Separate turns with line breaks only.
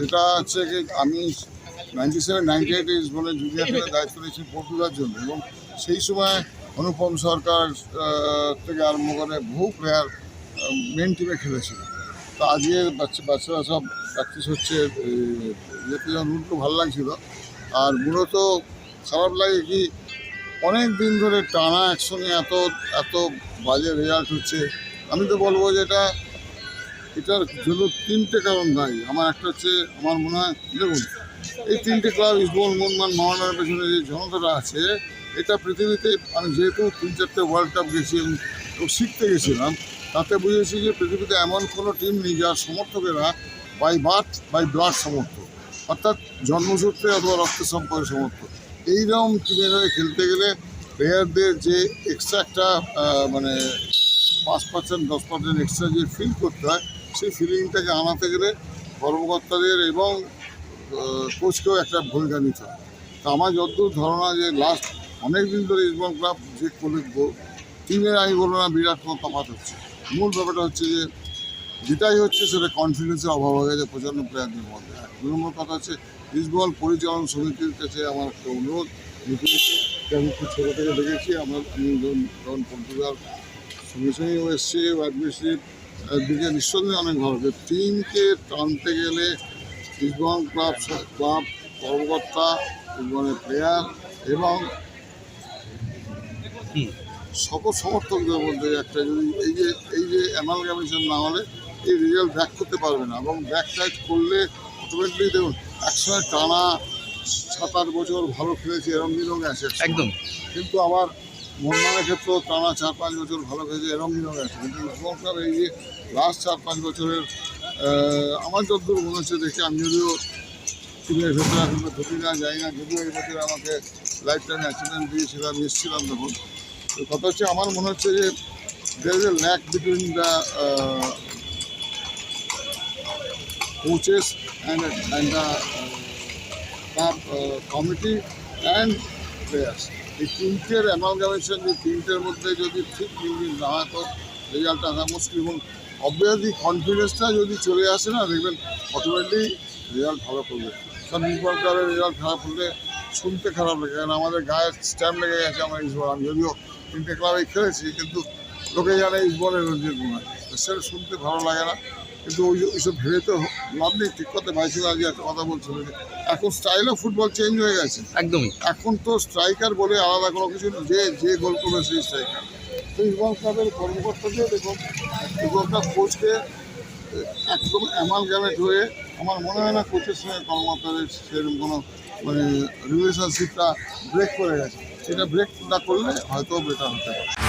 যেটা হচ্ছে কি আমি নাইনটি সেভেন নাইনটি এইট বলে জুনিয়র দায়িত্ব নিয়েছি পর্তুগার জন্য এবং সেই সময় অনুপম সরকার থেকে আরম্ভ করে বহু প্লেয়ার মেন টিমে খেলেছিল। তো আজকে বাচ্চা, বাচ্চারা সব প্র্যাকটিস হচ্ছে ইয়েতে যখন উঠল ভালো লাগছিল। আর মূলত খারাপ লাগে কি, অনেক দিন ধরে টানা একসঙ্গে এত এত বাজে রেজাল্ট হচ্ছে। আমি তো বলব যে এটা এটার জন্য তিনটে কারণ দায়ী। আমার একটা হচ্ছে, আমার মনে হয়, দেখুন, এই তিনটে ক্লাব ইস্টবল মোহনমান মহানার পেছনে যে জনতাটা আছে, এটা পৃথিবীতে, আমি যেহেতু তিন চারটে ওয়ার্ল্ড কাপ গেছি এবং শিখতে গেছিলাম, তাতে বুঝেছি যে পৃথিবীতে এমন কোনো টিম নেই যার সমর্থকেরা বাই বার্থ বাই ব্লাড সমর্থক। অর্থাৎ জন্মসূত্রে অথবা রক্ত সম্পর্কে সমর্থক। এইরকম টিমের হয়ে খেলতে গেলে প্লেয়ারদের যে এক্সট্রা একটা মানে পাঁচ পার্সেন্ট দশ পার্সেন্ট এক্সট্রা যে ফিল করতে হয় সেই ফিলিংটাকে আনাতে গেলে কর্মকর্তাদের এবং কোচকেও একটা ভূমিকা নিতে হয় তা আমার যতদূর ধারণা যে লাস্ট অনেক দিন ধরে ইসবল ক্লাব যে করে টিমের আমি বলব না, বিরাট কোনো তফাৎ হচ্ছে। মূল ব্যাপারটা হচ্ছে যে, যেটাই হচ্ছে সেটা কনফিডেন্সের অভাব হয়ে গেছে প্রচণ্ড প্লেয়ারদের মধ্যে। আর দু নম্বর কথা হচ্ছে ইসবল পরিচালন সমিতির কাছে আমার একটা অনুরোধ। আমি খুব ছোটো থেকে দেখেছি, আমার আমি যখন সঙ্গে সঙ্গে এসছে অ্যাডমিনিস্ট্রেটিভ দিকে নিঃসন্দেহে অনেক ভালো। যে টিমকে টানতে গেলে ইসবন ক্লাব ক্লাব কর্মকর্তা ইসবনের প্লেয়ার এবং সকল সমর্থকদের মধ্যে একটা যদি এই যে এই যে অ্যামালগামেশন না হলে এই রেজাল্ট ব্যাক করতে পারবে না এবং ব্যাক টাইট করলে অটোমেটিকলি দেখুন একসময় টানা সাত আট বছর ভালো খেলেছে এরম দিনও গেছে।
একদম।
কিন্তু আমার মোহনবাগানের ক্ষেত্রেও টানা চার পাঁচ বছর ভালো এরম দিনও গেছে কিন্তু ক্লাব এই যে লাস্ট চার পাঁচ বছরের আমার যতদূর মনে হচ্ছে দেখে আমি যদিও টিমের ভেতরে এখন ঢুকি না যাই না, যদিও এই বছর আমাকে লাইফ টাইম অ্যাক্সিডেন্ট দিয়েছিলাম, এসেছিলাম তখন। তো কথা হচ্ছে, আমার মনে হচ্ছে যে there is a lack between the coaches and and the committee and players এই তিনটের অ্যামালগামেশন যে তিনটের মধ্যে যদি ঠিক মিলমিল না হয়, তো রেজাল্টটা আসা মুশকিল এবং অবভিয়াসলি কনফিডেন্সটা যদি চলে আসে না, দেখবেন অটোমেটিকলি রেজাল্ট ভালো করবে। কারণ ইসবল ক্লাবের রেজাল্ট খারাপ হলে শুনতে খারাপ লাগে, কারণ আমাদের গায়ে স্ট্যাম্প লেগে গেছে আমার ইসবল আমি যদিও তিনটে ক্লাবে খেলেছি, কিন্তু লোকে জানে ইসবলের রঞ্জিত তো সেটা শুনতে ভালো লাগে না। কিন্তু ওই ওইসব ভেবে তো লাভ নেই ঠিক কথা। ভাইসিল আজকে একটা কথা বলছিল যে এখন স্টাইল অফ ফুটবল চেঞ্জ হয়ে গেছে।
একদমই।
এখন তো স্ট্রাইকার বলে আলাদা কোনো কিছু যে যে গোল করবে সেই স্ট্রাইকার তো ইসবল ক্লাবের কর্মকর্তাদের দেখুন ইসবল ক্লাব কোচকে একদম অ্যামালগ্যামেট হয়ে আমার মনে হয় না কোচের সঙ্গে কর্মকর্তাদের সেরকম কোনো মানে রিলেশনশিপটা ব্রেক করে গেছে। সেটা ব্রেক না করলে হয়তো বেটার হতে পারে।